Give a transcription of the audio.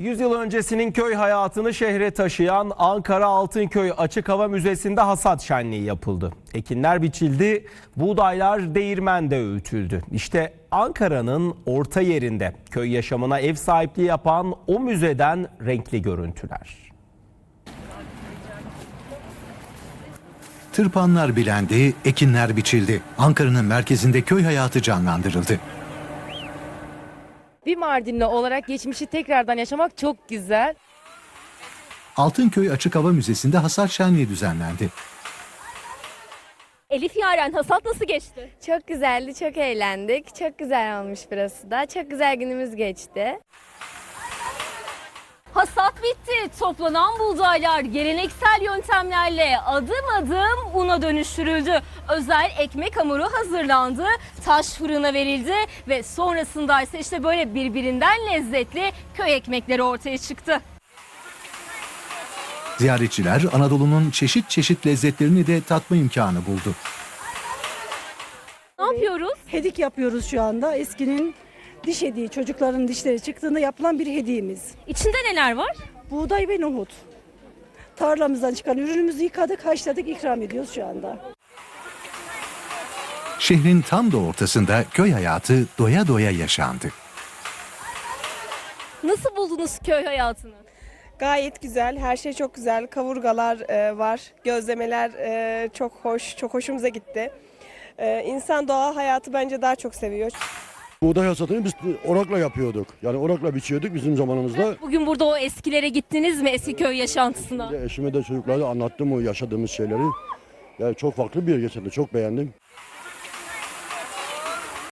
100 yıl öncesinin köy hayatını şehre taşıyan Ankara Altınköy Açık Hava Müzesi'nde hasat şenliği yapıldı. Ekinler biçildi, buğdaylar değirmende öğütüldü. İşte Ankara'nın orta yerinde köy yaşamına ev sahipliği yapan o müzeden renkli görüntüler. Tırpanlar bilendi, ekinler biçildi. Ankara'nın merkezinde köy hayatı canlandırıldı. Bir Mardinli olarak geçmişi tekrardan yaşamak çok güzel. Altınköy Açık Hava Müzesi'nde hasat şenliği düzenlendi. Elif Yaren hasat nasıl geçti? Çok güzeldi, çok eğlendik. Çok güzel olmuş burası da. Çok güzel günümüz geçti. Hasat bitti. Toplanan buğdaylar geleneksel yöntemlerle adım adım una dönüştürüldü. Özel ekmek hamuru hazırlandı, taş fırına verildi ve sonrasında ise işte böyle birbirinden lezzetli köy ekmekleri ortaya çıktı. Ziyaretçiler Anadolu'nun çeşit çeşit lezzetlerini de tatma imkanı buldu. Ne yapıyoruz? Hedik yapıyoruz şu anda. Eskinin diş hediği, çocukların dişleri çıktığında yapılan bir hediyemiz. İçinde neler var? Buğday ve nohut. Tarlamızdan çıkan ürünümüzü yıkadık, haşladık, ikram ediyoruz şu anda. Şehrin tam da ortasında köy hayatı doya doya yaşandı. Nasıl buldunuz köy hayatını? Gayet güzel, her şey çok güzel. Kavurgalar e, var, gözlemeler e, çok hoş, çok hoşumuza gitti. E, insan doğa hayatı bence daha çok seviyor. Buğday hasatını biz orakla yapıyorduk. Yani orakla biçiyorduk bizim zamanımızda. Bugün burada o eskilere gittiniz mi eski köy yaşantısına? Eşime de çocuklara da anlattım o yaşadığımız şeyleri. Yani çok farklı bir yer geçirdi. Çok beğendim.